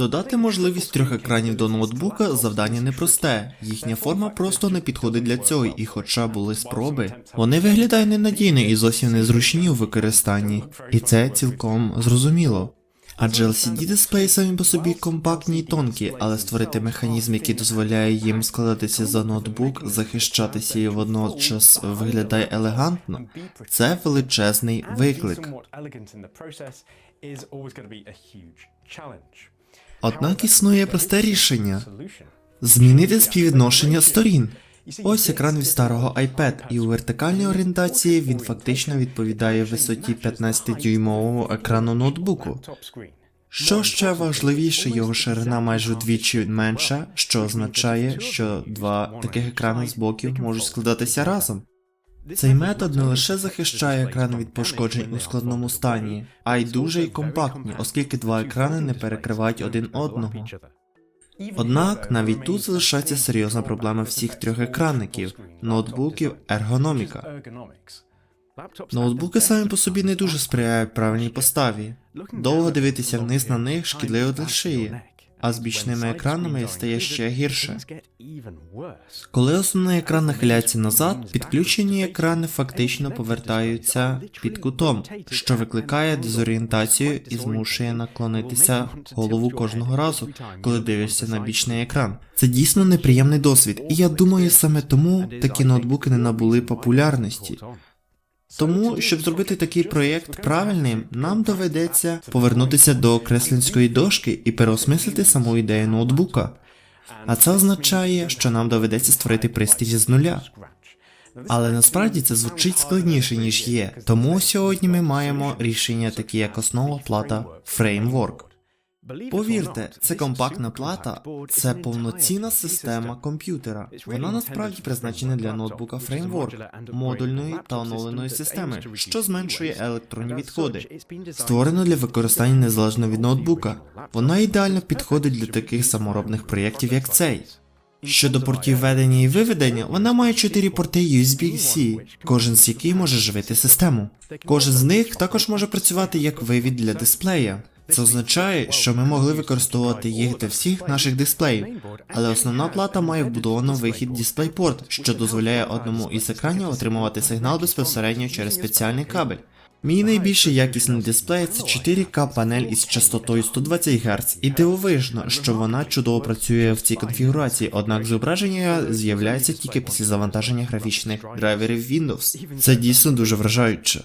Додати можливість трьох екранів до ноутбука завдання непросте. Їхня форма просто не підходить для цього, і хоча були спроби, вони виглядають ненадійно і зовсім незручні у використанні. І це цілком зрозуміло. Адже LCD дисплеї самі по собі компактні і тонкі, але створити механізм, який дозволяє їм складатися за ноутбук, захищатися і водночас виглядає елегантно, це величезний виклик. Однак існує просте рішення змінити співвідношення сторін. Ось екран від старого iPad, і у вертикальній орієнтації він фактично відповідає висоті 15-дюймового екрану ноутбуку. Що ще важливіше, його ширина майже вдвічі менша, що означає, що два таких екрани з боків можуть складатися разом. Цей метод не лише захищає екран від пошкоджень у складному стані, а й дуже й компактні, оскільки два екрани не перекривають один одного. Однак навіть тут залишається серйозна проблема всіх трьох екранників ноутбуків ергономіка. Ноутбуки самі по собі не дуже сприяють правильній поставі. Довго дивитися вниз на них шкідливо для шиї, а з бічними екранами стає ще гірше. Коли основний екран нахиляється назад, підключені екрани фактично повертаються під кутом, що викликає дезорієнтацію і змушує наклонитися голову кожного разу, коли дивишся на бічний екран. Це дійсно неприємний досвід, і я думаю, саме тому такі ноутбуки не набули популярності. Тому, щоб зробити такий проєкт правильним, нам доведеться повернутися до креслінської дошки і переосмислити саму ідею ноутбука. А це означає, що нам доведеться створити пристрій з нуля. Але насправді це звучить складніше, ніж є. Тому сьогодні ми маємо рішення такі як основа плата Framework. Повірте, це компактна плата, це повноцінна система комп'ютера. Вона насправді призначена для ноутбука Framework, модульної та оновленої системи, що зменшує електронні відходи. Створено для використання незалежно від ноутбука. Вона ідеально підходить для таких саморобних проєктів, як цей. Щодо портів введення і виведення, вона має 4 порти USB-C, кожен з яких може живити систему. Кожен з них також може працювати як вивід для дисплея. Це означає, що ми могли використовувати їх для всіх наших дисплеїв, але основна плата має вбудовано вихід DisplayPort, що дозволяє одному із екранів отримувати сигнал безпосередньо через спеціальний кабель. Мій найбільший якісний дисплей це 4К панель із частотою 120 Гц, і дивовижно, що вона чудово працює в цій конфігурації, однак зображення з'являється тільки після завантаження графічних драйверів Windows. Це дійсно дуже вражаюче.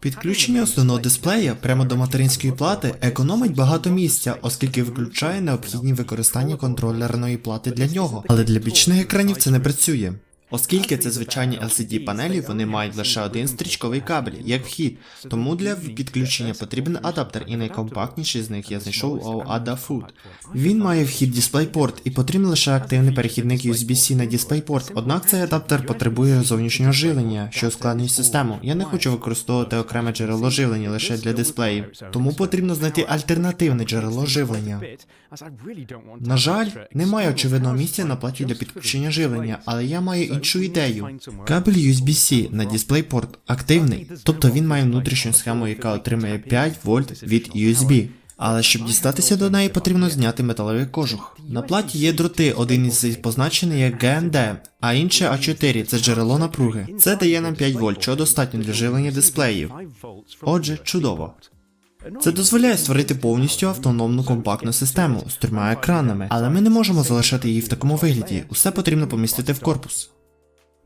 Підключення основного дисплея прямо до материнської плати економить багато місця, оскільки виключає необхідні використання контролерної плати для нього. Але для бічних екранів це не працює. Оскільки це звичайні LCD панелі, вони мають лише один стрічковий кабель, як вхід, тому для підключення потрібен адаптер, і найкомпактніший з них я знайшов у Adafruit. Він має вхід DisplayPort і потрібен лише активний перехідник USB-C на DisplayPort, однак цей адаптер потребує зовнішнього живлення, що ускладнює систему. Я не хочу використовувати окреме джерело живлення лише для дисплеїв, тому потрібно знайти альтернативне джерело живлення. На жаль, немає очевидного місця на платі для підключення живлення, але я маю іншу ідею. Кабель USB-C на DisplayPort активний, тобто він має внутрішню схему, яка отримує 5 вольт від USB. Але щоб дістатися до неї, потрібно зняти металевий кожух. На платі є дроти, один із них позначений як GND, а інший А4 це джерело напруги. Це дає нам 5 вольт, що достатньо для живлення дисплеїв. Отже, чудово. Це дозволяє створити повністю автономну компактну систему з трьома екранами, але ми не можемо залишати її в такому вигляді. Усе потрібно помістити в корпус.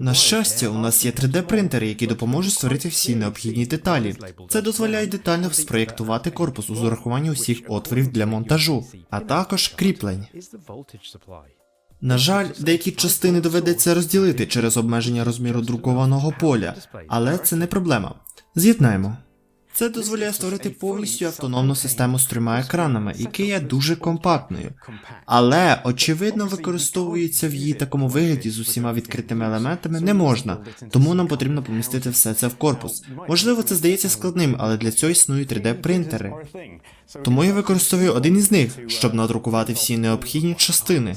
На щастя, у нас є 3D-принтери, які допоможуть створити всі необхідні деталі. Це дозволяє детально спроєктувати корпус у зарахуванні усіх отворів для монтажу, а також кріплень. На жаль, деякі частини доведеться розділити через обмеження розміру друкованого поля, але це не проблема. З'єднаємо. Це дозволяє створити повністю автономну систему з трьома екранами, яка є дуже компактною, але очевидно використовується в її такому вигляді з усіма відкритими елементами не можна, тому нам потрібно помістити все це в корпус. Можливо, це здається складним, але для цього існують 3D-принтери. Тому я використовую один із них, щоб надрукувати всі необхідні частини.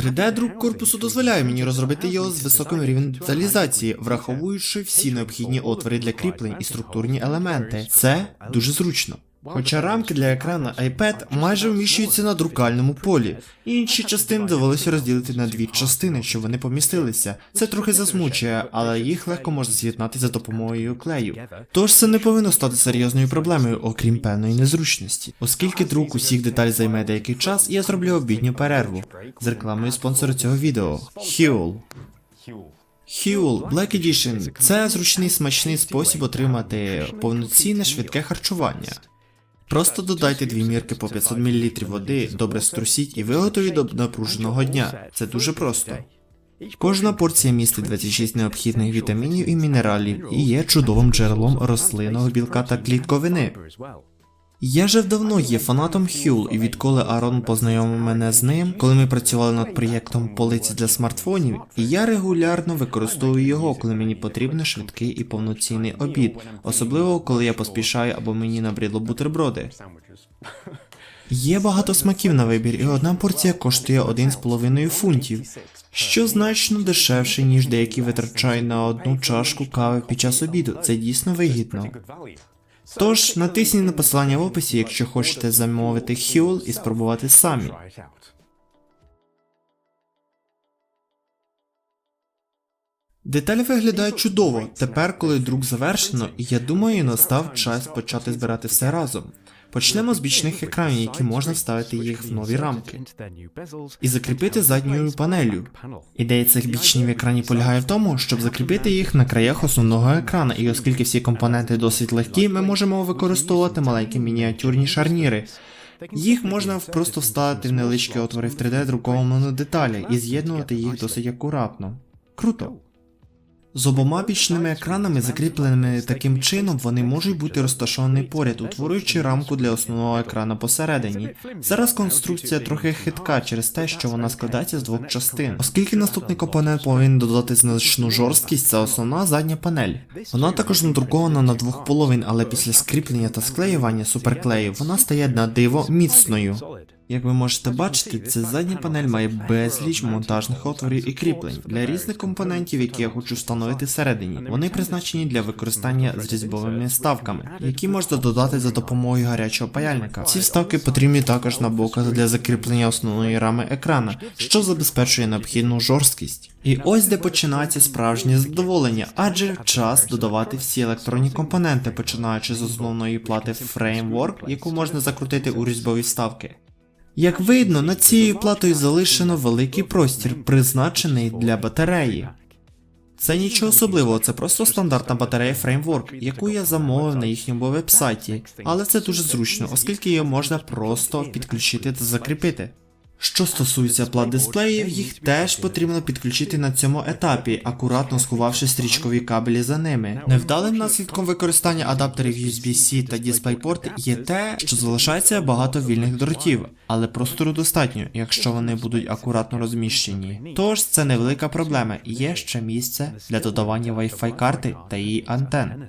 3D-друк корпусу дозволяє мені розробити його з високим рівнем деталізації, враховуючи всі необхідні отвори для кріплень і структурні елементи. Це дуже зручно. Хоча рамки для екрана iPad майже вміщуються на друкальному полі, інші частини довелося розділити на дві частини, щоб вони помістилися. Це трохи засмучує, але їх легко можна з'єднати за допомогою клею. Тож це не повинно стати серйозною проблемою, окрім певної незручності. Оскільки друк усіх деталей займе деякий час, я зроблю обідню перерву з рекламою спонсора цього відео Huel. Huel Black Edition – це зручний смачний спосіб отримати повноцінне швидке харчування. Просто додайте дві мірки по 500 мл води, добре струсіть і ви готові до напруженого дня. Це дуже просто. Кожна порція містить 26 необхідних вітамінів і мінералів і є чудовим джерелом рослинного білка та клітковини. Я же давно є фанатом Huel, і відколи Арон познайомив мене з ним, коли ми працювали над проєктом полиці для смартфонів, і я регулярно використовую його, коли мені потрібен швидкий і повноцінний обід, особливо коли я поспішаю або мені набридло бутерброди. Є багато смаків на вибір, і одна порція коштує 1,5 фунтів, що значно дешевше, ніж деякі витрачають на одну чашку кави під час обіду. Це дійсно вигідно. Тож натисніть на посилання в описі, якщо хочете замовити Huel і спробувати самі. Деталі виглядають чудово. Тепер, коли друк завершено, я думаю, настав час почати збирати все разом. Почнемо з бічних екранів, які можна вставити їх в нові рамки, і закріпити задньою панелью. Ідея цих бічних екранів полягає в тому, щоб закріпити їх на краях основного екрана, і оскільки всі компоненти досить легкі, ми можемо використовувати маленькі мініатюрні шарніри. Їх можна просто вставити в невеличкі отвори в 3D друкованому деталі і з'єднувати їх досить акуратно. Круто. З обома бічними екранами, закріпленими таким чином, вони можуть бути розташовані поряд, утворюючи рамку для основного екрана посередині. Зараз конструкція трохи хитка через те, що вона складається з двох частин. Оскільки наступний компонент повинен додати значну жорсткість, це основна задня панель. Вона також надрукована на двох половин, але після скріплення та склеювання суперклею вона стає на диво міцною. Як ви можете бачити, ця задня панель має безліч монтажних отворів і кріплень для різних компонентів, які я хочу встановити всередині. Вони призначені для використання з різьбовими вставками, які можна додати за допомогою гарячого паяльника. Ці вставки потрібні також на боках для закріплення основної рами екрана, що забезпечує необхідну жорсткість. І ось де починається справжнє задоволення, адже час додавати всі електронні компоненти, починаючи з основної плати Framework, яку можна закрутити у різьбові вставки. Як видно, над цією платою залишено великий простір, призначений для батареї. Це нічого особливого, це просто стандартна батарея Framework, яку я замовив на їхньому вебсайті, але це дуже зручно, оскільки її можна просто підключити та закріпити. Що стосується плат дисплеїв, їх теж потрібно підключити на цьому етапі, акуратно сховавши стрічкові кабелі за ними. Невдалим наслідком використання адаптерів USB-C та DisplayPort є те, що залишається багато вільних дротів, але простору достатньо, якщо вони будуть акуратно розміщені. Тож це невелика проблема, є ще місце для додавання Wi-Fi карти та її антен.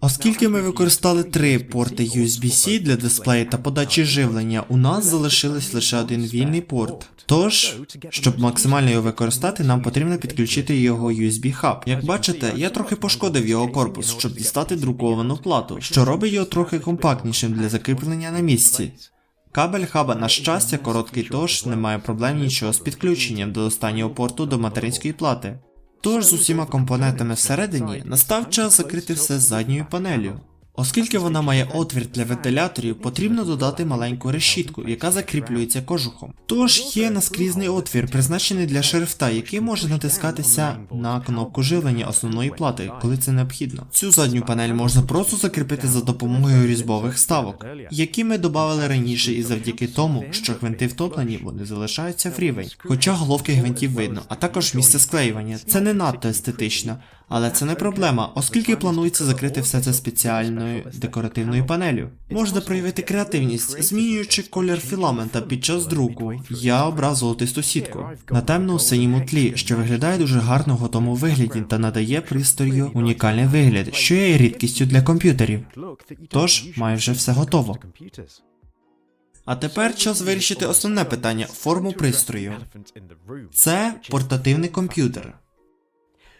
Оскільки ми використали три порти USB-C для дисплею та подачі живлення, у нас залишилось лише один вільний порт. Тож, щоб максимально його використати, нам потрібно підключити його USB-хаб. Як бачите, я трохи пошкодив його корпус, щоб дістати друковану плату, що робить його трохи компактнішим для закріплення на місці. Кабель хаба, на щастя, короткий, тож немає проблем нічого з підключенням до останнього порту до материнської плати. Тож з усіма компонентами всередині настав час закрити все задньою панелью. Оскільки вона має отвір для вентиляторів, потрібно додати маленьку решітку, яка закріплюється кожухом. Тож є наскрізний отвір, призначений для шрифта, який може натискатися на кнопку живлення основної плати, коли це необхідно. Цю задню панель можна просто закріпити за допомогою різьбових ставок, які ми додали раніше, і завдяки тому, що гвинти втоплені, вони залишаються в рівень. Хоча головки гвинтів видно, а також місце склеювання. Це не надто естетично. Але це не проблема, оскільки планується закрити все це спеціальною декоративною панелью. Можна проявити креативність, змінюючи колір філамента під час друку. Я обрав золотисту сітку на темно синьому тлі, що виглядає дуже гарно в готовому вигляді та надає пристрою унікальний вигляд, що є рідкістю для комп'ютерів. Тож має вже все готово. А тепер час вирішити основне питання форму пристрою. Це портативний комп'ютер.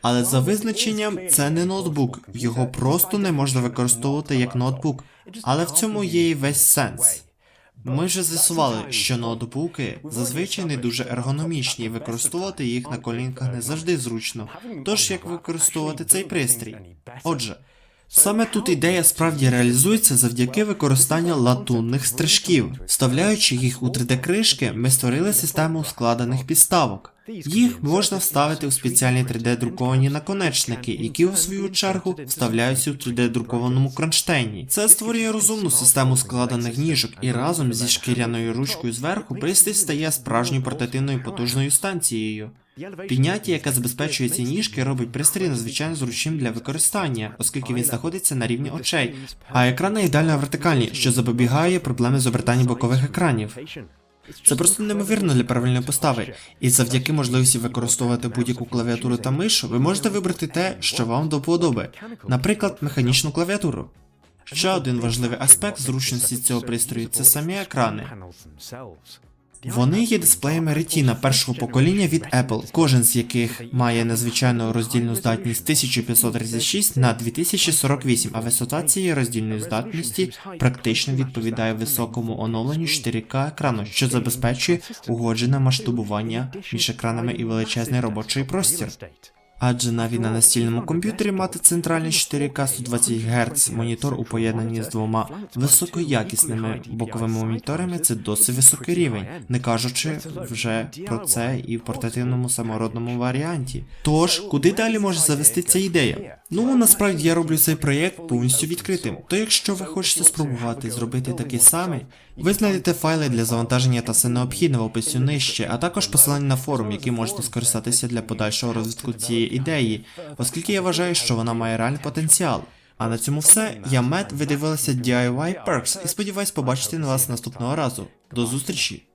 Але за визначенням це не ноутбук, його просто не можна використовувати як ноутбук. Але в цьому є і весь сенс. Ми вже з'ясували, що ноутбуки зазвичай не дуже ергономічні, і використовувати їх на колінках не завжди зручно. Тож як використовувати цей пристрій? Отже, саме тут ідея справді реалізується завдяки використанню латунних стрижків. Вставляючи їх у 3D-кришки, ми створили систему складених підставок. Їх можна вставити у спеціальні 3D-друковані наконечники, які у свою чергу вставляються у 3D-друкованому кронштейні. Це створює розумну систему складених ніжок, і разом зі шкіряною ручкою зверху пристрій стає справжньою портативною потужною станцією. Підняття, яке забезпечує ці ніжки, робить пристрій надзвичайно зручним для використання, оскільки він знаходиться на рівні очей, а екрани ідеально вертикальні, що запобігає проблеми з обертанням бокових екранів. Це просто неймовірно для правильної постави, і завдяки можливості використовувати будь-яку клавіатуру та мишу, ви можете вибрати те, що вам до вподоби, наприклад, механічну клавіатуру. Ще один важливий аспект зручності цього пристрою це самі екрани. Вони є дисплеями Retina першого покоління від Apple, кожен з яких має незвичайну роздільну здатність 1536 на 2048, а висота цієї роздільної здатності практично відповідає високому оновленню 4К екрану, що забезпечує угоджене масштабування між екранами і величезний робочий простір. Адже навіть на настільному комп'ютері мати центральний 4К 120 Гц монітор у поєднанні з двома високоякісними боковими моніторами це досить високий рівень, не кажучи вже про це і в портативному самородному варіанті. Тож, куди далі може завести ця ідея? Ну насправді я роблю цей проєкт повністю відкритим. То якщо ви хочете спробувати зробити такий самий, ви знайдете файли для завантаження та все необхідне в описі нижче, а також посилання на форум, який можете скористатися для подальшого розвитку цієї ідеї, оскільки я вважаю, що вона має реальний потенціал. А на цьому все. Я Мед, ви дивилися DIY Perks і сподіваюсь побачити на вас наступного разу. До зустрічі!